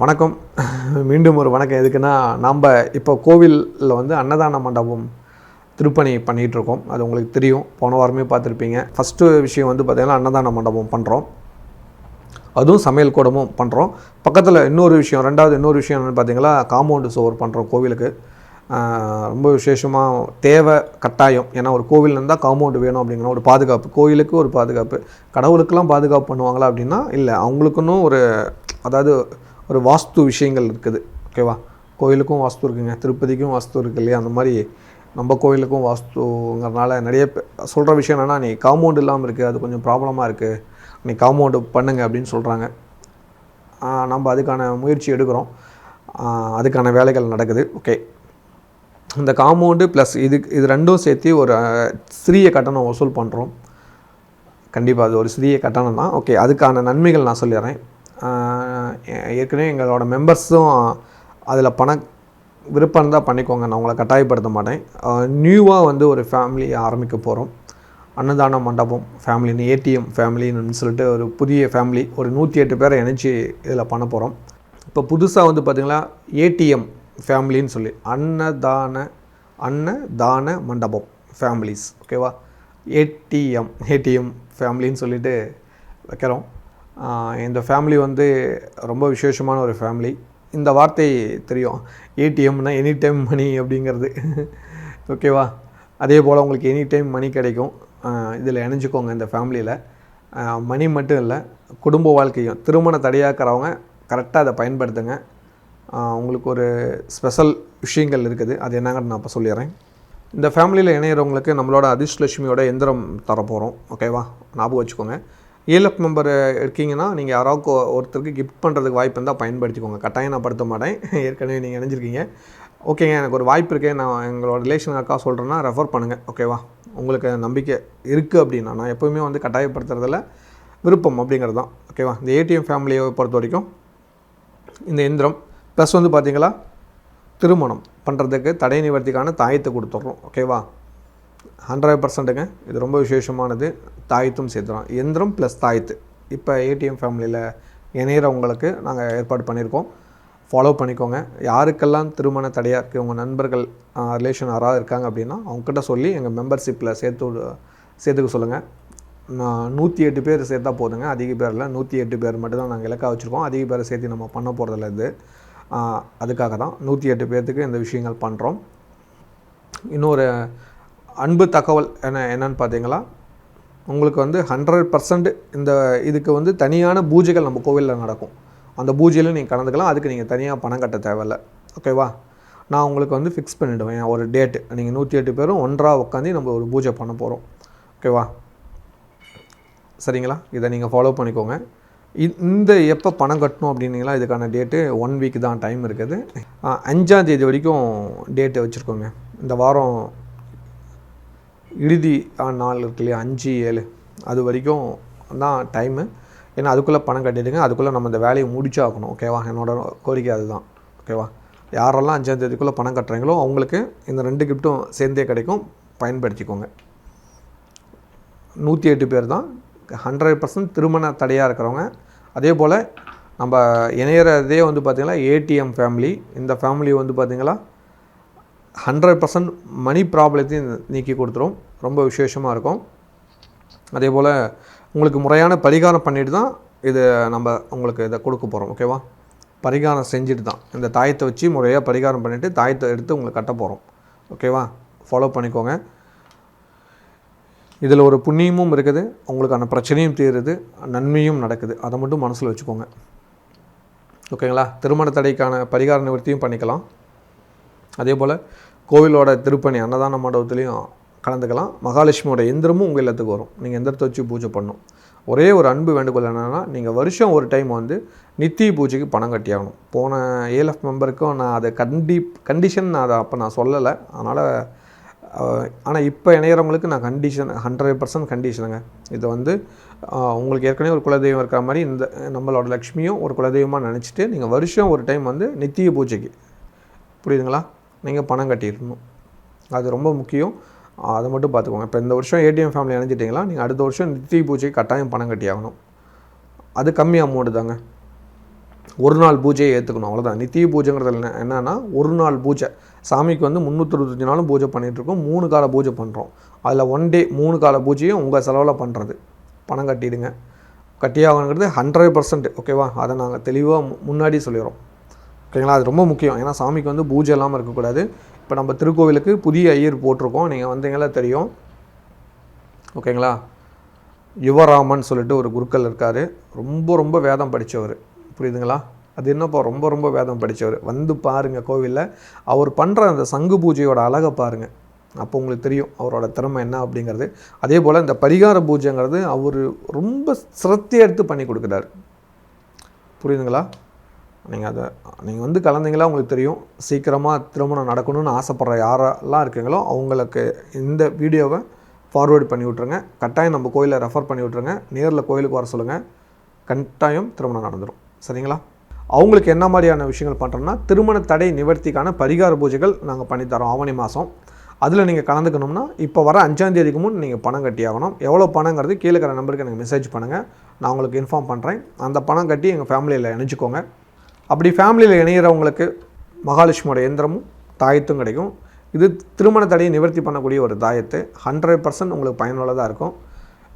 வணக்கம். மீண்டும் ஒரு வணக்கம். எதுக்குன்னா நம்ம இப்போ கோவிலில் வந்து அன்னதான மண்டபம் திருப்பணி பண்ணிகிட்டு இருக்கோம் அது உங்களுக்கு தெரியும். போன வாரமே பார்த்துருப்பீங்க. ஃபஸ்ட்டு விஷயம் வந்து பார்த்திங்கன்னா அன்னதான மண்டபம் பண்ணுறோம் அதுவும் சமையல் கூடமும் பண்ணுறோம் பக்கத்தில் இன்னொரு விஷயம் ரெண்டாவது இன்னொரு விஷயம் என்னென்னு பார்த்தீங்களா காம்பவுண்டு சோர் பண்ணுறோம் கோவிலுக்கு. ரொம்ப விசேஷமாக தேவை கட்டாயம். ஏன்னா ஒரு கோவில் இருந்தால் காம்பவுண்டு வேணும் அப்படிங்கிற ஒரு பாதுகாப்பு. கோயிலுக்கு ஒரு பாதுகாப்பு. கடவுளுக்கெல்லாம் பாதுகாப்பு பண்ணுவாங்களா அப்படின்னா இல்லை. அவங்களுக்குன்னு ஒரு அதாவது ஒரு வாஸ்து விஷயங்கள் இருக்குது ஓகேவா கோயிலுக்கும் வாஸ்து இருக்குங்க திருப்பதிக்கும் வாஸ்து இருக்கு இல்லையா? அந்த மாதிரி நம்ம கோயிலுக்கும் வாஸ்துங்கிறனால நிறைய சொல்கிற விஷயம் என்னென்னா நீ காம்பவுண்ட் இல்லாமல் இருக்குது அது கொஞ்சம் ப்ராப்ளமாக இருக்குது நீ காம்பவுண்டு பண்ணுங்க அப்படின்னு சொல்கிறாங்க நம்ம அதுக்கான முயற்சி எடுக்கிறோம். அதுக்கான வேலைகள் நடக்குது ஓகே இந்த காம்பவுண்டு ப்ளஸ் இது இது ரெண்டும் சேர்த்து ஒரு சிறிய கட்டணம் வசூல் பண்ணுறோம் கண்டிப்பாக அது ஒரு சிறிய கட்டணம் தான் ஓகே அதுக்கான நன்மைகள் நான் சொல்லிடுறேன். ஏற்கனவே எங்களோட மெம்பர்ஸும் அதில் பண விருப்பம் இருந்தால் பண்ணிக்கோங்க. நான் உங்களை கட்டாயப்படுத்த மாட்டேன். நியூவாக வந்து ஒரு ஃபேமிலி ஆரம்பிக்க போகிறோம் அன்னதான மண்டபம் ஃபேமிலின்னு ஏடிஎம் ஃபேமிலின்னு சொல்லிட்டு ஒரு புதிய ஃபேமிலி ஒரு நூற்றி எட்டு பேரை இணைச்சி இதில் பண்ண போகிறோம் இப்போ புதுசாக வந்து பார்த்திங்கன்னா ஏடிஎம் ஃபேமிலின்னு சொல்லி அன்னதான அன்னதான மண்டபம் ஃபேமிலிஸ் ஓகேவா ஏடிஎம் ஏடிஎம் ஃபேமிலின்னு சொல்லிட்டு வைக்கிறோம். இந்த ஃபேமிலி வந்து ரொம்ப விசேஷமான ஒரு ஃபேமிலி இந்த வார்த்தை தெரியும். ஏடிஎம்னா எனி டைம் மணி அப்படிங்கிறது. ஓகேவா அதே போல் உங்களுக்கு எனி டைம் மணி கிடைக்கும் இதில் இணைஞ்சிக்கோங்க இந்த ஃபேமிலியில் மணி மட்டும் இல்லை குடும்ப வாழ்க்கையும். திருமண தடையாக்கிறவங்க கரெக்டாக அதை பயன்படுத்துங்க. உங்களுக்கு ஒரு ஸ்பெஷல் விஷயங்கள் இருக்குது. அது என்னங்கன்னு நான் இப்போ சொல்லிடுறேன். இந்த ஃபேமிலியில் இணையிறவங்களுக்கு நம்மளோட அதிர்ஷ்டலட்சுமியோட எந்திரம் தரப்போகிறோம் ஓகேவா ஞாபகம் வச்சுக்கோங்க. ஏஎல்எஃப் மெம்பர் இருக்கீங்கன்னா நீங்கள் யாராவது ஒருத்தருக்கு கிஃப்ட் பண்ணுறதுக்கு வாய்ப்பு இருந்தால் பயன்படுத்திக்கோங்க. கட்டாயம் நான் படுத்த மாட்டேன். ஏற்கனவே நீங்கள் இணைஞ்சிருக்கீங்க ஓகேங்க எனக்கு ஒரு வாய்ப்பு இருக்கே. நான் எங்களோட ரிலேஷன் அக்கா சொல்கிறேன்னா ரெஃபர் பண்ணுங்கள் ஓகேவா உங்களுக்கு நம்பிக்கை இருக்குது அப்படின்னா நான் எப்போவுமே வந்து கட்டாயப்படுத்துறதில் விருப்பம் அப்படிங்கிறது தான். ஓகேவா இந்த ஏடிஎம் ஃபேமிலியை பொறுத்த வரைக்கும் இந்த எந்திரம் ப்ளஸ் வந்து பார்த்தீங்களா திருமணம் பண்ணுறதுக்கு தடை நிவர்த்திக்கான தாயத்தை கொடுத்துட்றோம். ஓகேவா ஹண்ட்ரட் பர்சன்ட்டுங்க. இது ரொம்ப விசேஷமானது. தாயத்தும் சேர்த்துறோம் எந்திரம் ப்ளஸ் தாயத்து. இப்போ ஏடிஎம் ஃபேமிலியில் இணையிறவங்களுக்கு நாங்கள் ஏற்பாடு பண்ணியிருக்கோம் ஃபாலோ பண்ணிக்கோங்க. யாருக்கெல்லாம் திருமண தடையாக இருக்குது உங்கள் நண்பர்கள் ரிலேஷன் யாராவது இருக்காங்க அப்படின்னா அவங்கக்கிட்ட சொல்லி எங்கள் மெம்பர்ஷிப்பில் சேர்த்து சேர்த்துக்க சொல்லுங்கள் நான் நூற்றி எட்டு பேர் சேர்த்தா போதுங்க. அதிக பேரில் நூற்றி எட்டு பேர் மட்டும் தான் நாங்கள் இலக்காக வச்சுருக்கோம். அதிக பேரை சேர்த்து நம்ம பண்ண போகிறதில்ல இது. அதுக்காக தான் நூற்றி எட்டு பேர்த்துக்கு இந்த விஷயங்கள் பண்ணுறோம் இன்னொரு அன்பு தகவல் என்ன என்னன்னு பார்த்தீங்களா? உங்களுக்கு வந்து ஹண்ட்ரட் பர்சன்ட் இந்த இதுக்கு வந்து தனியான பூஜைகள் நம்ம கோவிலில் நடக்கும். அந்த பூஜையில் நீங்கள் கலந்துக்கலாம். அதுக்கு நீங்கள் தனியாக பணம் கட்ட தேவையில்ல. ஓகேவா நான் உங்களுக்கு வந்து ஃபிக்ஸ் பண்ணிவிடுவேன் ஒரு டேட்டு நீங்கள் நூற்றி எட்டு பேரும் ஒன்றாக உட்காந்து நம்ம ஒரு பூஜை பண்ண போகிறோம் ஓகேவா சரிங்களா? இதை நீங்கள் ஃபாலோ பண்ணிக்கோங்க. இந்த எப்போ பணம் கட்டணும் அப்படின்னீங்களா? இதுக்கான டேட்டு ஒன் வீக் தான். டைம் இருக்குது. அஞ்சாந்தேதி அஞ்சாம் தேதி வரைக்கும் டேட்டு வச்சுருக்கோங்க இந்த வாரம் இறுதி நாள் இருக்கு இல்லையா? அஞ்சு ஏழு. அது வரைக்கும் தான் டைமு ஏன்னா அதுக்குள்ளே பணம் கட்டிடுங்க. அதுக்குள்ளே நம்ம இந்த வேலையை முடிச்சாகணும் ஓகேவா என்னோட கோரிக்கை அதுதான். ஓகேவா யாரெல்லாம் அஞ்சாம் தேதிக்குள்ளே பணம் கட்டுறீங்களோ அவங்களுக்கு இந்த ரெண்டு கிஃப்ட்டும் சேர்ந்தே கிடைக்கும். பயன்படுத்திக்கோங்க. நூற்றி எட்டு பேர் தான். ஹண்ட்ரட் பர்சன்ட் திருமண தடையாக இருக்கிறவங்க. அதே போல் நம்ம இணையிறதே வந்து பார்த்திங்கன்னா ஏடிஎம் ஃபேமிலி இந்த ஃபேமிலி வந்து பார்த்திங்களா ஹண்ட்ரட் பர்சன்ட் மணி ப்ராப்ளத்தையும் நீக்கி கொடுத்துரும். ரொம்ப விசேஷமாக இருக்கும். அதே போல் உங்களுக்கு முறையான பரிகாரம் பண்ணிட்டு தான் இது நம்ம உங்களுக்கு இதை கொடுக்க போகிறோம் ஓகேவா பரிகாரம் செஞ்சுட்டு தான். இந்த தாயத்தை வச்சு முறையாக பரிகாரம் பண்ணிவிட்டு தாயத்தை எடுத்து உங்களுக்கு கட்ட போகிறோம் ஓகேவா ஃபாலோ பண்ணிக்கோங்க. இதில் ஒரு புண்ணியமும் இருக்குது. உங்களுக்கான பிரச்சனையும் தீருது. நன்மையும் நடக்குது. அதை மட்டும் மனசில் வச்சுக்கோங்க. ஓகேங்களா திருமண தடைக்கான பரிகார நிவர்த்தியும் பண்ணிக்கலாம். அதே போல் கோவிலோட திருப்பணி அன்னதான மண்டபத்துலேயும் கலந்துக்கலாம். மகாலட்சுமியோட எந்திரமும் உங்கள் இல்லத்துக்கு வரும். நீங்கள் எந்திரத்தை வச்சு பூஜை பண்ணணும். ஒரே ஒரு அன்பு வேண்டுகோள் என்னென்னா நீங்கள் வருஷம் ஒரு டைம் வந்து நித்திய பூஜைக்கு பணம் கட்டியாகணும் போன ஏஎல்எஃப் மெம்பருக்கும் நான் அதை கண்டி கண்டிஷன் நான் அதை அப்போ நான் சொல்லலை. அதனால் ஆனால் இப்போ இணையறவங்களுக்கு நான் கண்டிஷன் ஹண்ட்ரட் பர்சன்ட் கண்டிஷனுங்க இது வந்து உங்களுக்கு ஏற்கனவே ஒரு குலதெய்வம் இருக்கிற மாதிரி இந்த நம்மளோட லக்ஷ்மியும் ஒரு குலதெய்வமாக நினச்சிட்டு நீங்கள் வருஷம் ஒரு டைம் வந்து நித்திய பூஜைக்கு. புரியுதுங்களா? நீங்கள் பணம் கட்டிடணும் அது ரொம்ப முக்கியம். அதை மட்டும் பார்த்துக்கோங்க. இப்போ இந்த வருஷம் ஏடிஎம் ஃபேமிலி அணைஞ்சிட்டிங்களா நீங்கள் அடுத்த வருஷம் நித்தி பூஜைக்கு கட்டாயம் பணம் கட்டி ஆகணும் அது கம்மி அமௌண்ட்டு தாங்க. ஒரு நாள் பூஜையை ஏற்றுக்கணும் அவ்வளோதான் நித்திய பூஜைங்கிறது என்ன என்னென்னா ஒரு நாள் பூஜை. சாமிக்கு வந்து முந்நூற்றி நாளும் பூஜை பண்ணிகிட்ருக்கோம் மூணு கால பூஜை பண்ணுறோம் அதில் ஒன் டே மூணு கால பூஜையும் உங்கள் செலவில் பண்ணுறது பணம் கட்டிடுங்க. கட்டியாகணுங்கிறது ஹண்ட்ரட் பர்சன்ட் ஓகேவா அதை நாங்கள் தெளிவாக முன்னாடி சொல்லிடுறோம். ஓகேங்களா? அது ரொம்ப முக்கியம். ஏன்னா சாமிக்கு வந்து பூஜை இல்லாமல் இருக்கக்கூடாது. இப்போ நம்ம திருக்கோவிலுக்கு புதிய ஐயர் போட்டிருக்கோம். நீங்கள் வந்தீங்களா தெரியும். ஓகேங்களா? யுவராமன் சொல்லிட்டு ஒரு குருக்கள் இருக்கார். ரொம்ப ரொம்ப வேதம் படித்தவர் புரியுதுங்களா? அது என்னப்பா? ரொம்ப ரொம்ப வேதம் படித்தவர் வந்து பாருங்கள் கோவிலில். அவர் பண்ணுற அந்த சங்கு பூஜையோட அழகை பாருங்கள் அப்போ உங்களுக்கு தெரியும் அவரோட திறமை என்ன அப்படிங்கிறது. அதே போல் இந்த பரிகார பூஜைங்கிறது அவர் ரொம்ப சிரத்தையை எடுத்து பண்ணி கொடுக்குறாரு. புரியுதுங்களா? நீங்கள் அதை நீங்கள் வந்து கலந்தீங்களா உங்களுக்கு தெரியும். சீக்கிரமாக திருமணம் நடக்கணும்னு ஆசைப்படுற யாரெல்லாம் இருக்கீங்களோ அவங்களுக்கு இந்த வீடியோவை ஃபார்வேர்டு பண்ணி விட்ருங்க கட்டாயம் நம்ம கோயிலை ரெஃபர் பண்ணி விட்ருங்க நேரில் கோயிலுக்கு வர சொல்லுங்கள் கட்டாயம் திருமணம் நடந்துடும் சரிங்களா? அவங்களுக்கு என்ன மாதிரியான விஷயங்கள் பண்ணுறோம்னா திருமண தடை நிவர்த்திக்கான பரிகார பூஜைகள் நாங்கள் பண்ணித்தரோம் ஆவணி மாதம் அதில் நீங்கள் கலந்துக்கணும்னா இப்போ வர அஞ்சாந்தேதிக்கு முன் நீங்கள் பணம் கட்டி ஆகணும். எவ்வளோ பணங்கிறது கீழே இருக்கிற நம்பருக்கு எனக்கு மெசேஜ் பண்ணுங்கள் நான் உங்களுக்கு இன்ஃபார்ம் பண்ணுறேன் அந்த பணம் கட்டி எங்கள் ஃபேமிலியில் இணைச்சிக்கோங்க அப்படி ஃபேமிலியில் இணைகிறவங்களுக்கு மகாலட்சுமியோட எந்திரமும் தாயத்தும் கிடைக்கும். இது திருமண தடையை நிவர்த்தி பண்ணக்கூடிய ஒரு தாயத்து. ஹண்ட்ரட் பர்சன்ட் உங்களுக்கு பயனுள்ளதாக இருக்கும்.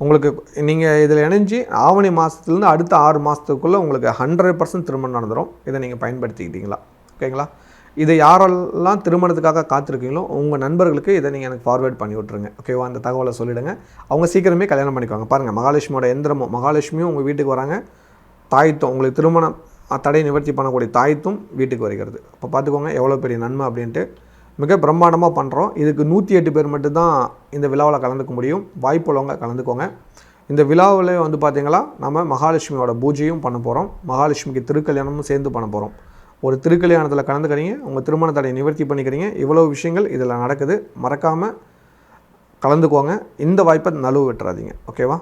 உங்களுக்கு நீங்கள் இதில் இணைஞ்சு ஆவணி மாதத்துலேருந்து அடுத்த ஆறு மாதத்துக்குள்ளே உங்களுக்கு ஹண்ட்ரட் பர்சன்ட் திருமணம் நடந்துடும் இதை நீங்கள் பயன்படுத்திக்கிட்டீங்களா? ஓகேங்களா? இதை யாரெல்லாம் திருமணத்துக்காக காத்திருக்கீங்களோ உங்கள் நண்பர்களுக்கு இதை நீங்கள் எனக்கு ஃபார்வேர்ட் பண்ணி விட்ருங்க ஓகேவா? அந்த தகவலை சொல்லிவிடுங்க அவங்க சீக்கிரமே கல்யாணம் பண்ணிக்குவாங்க. பாருங்கள் மகாலட்சுமியோட எந்திரமும் மகாலட்சுமியும் உங்கள் வீட்டுக்கு வராங்க. தாயத்தம் உங்களுக்கு திருமணம் தடை நிவர்த்தி பண்ணக்கூடிய தாய்த்தும் வீட்டுக்கு வருகிறது. அப்போ பார்த்துக்கோங்க எவ்வளோ பெரிய நன்மை அப்படின்ட்டு மிக பிரம்மாண்டமாக பண்ணுறோம் இதுக்கு நூற்றி எட்டு பேர் மட்டும்தான் இந்த விழாவில் கலந்துக்க முடியும். வாய்ப்புள்ளவங்க கலந்துக்கோங்க. இந்த விழாவில் வந்து பார்த்திங்களா நம்ம மகாலட்சுமியோட பூஜையும் பண்ண போகிறோம் மகாலட்சுமிக்கு திருக்கல்யாணமும் சேர்ந்து பண்ண போகிறோம் ஒரு திருக்கல்யாணத்தில் கலந்துக்கிறீங்க உங்கள் திருமண தடையை நிவர்த்தி பண்ணிக்கிறீங்க. இவ்வளோ விஷயங்கள் இதில் நடக்குது. மறக்காமல் கலந்துக்கோங்க. இந்த வாய்ப்பை நழுவு விட்டுறாதீங்க. ஓகேவா?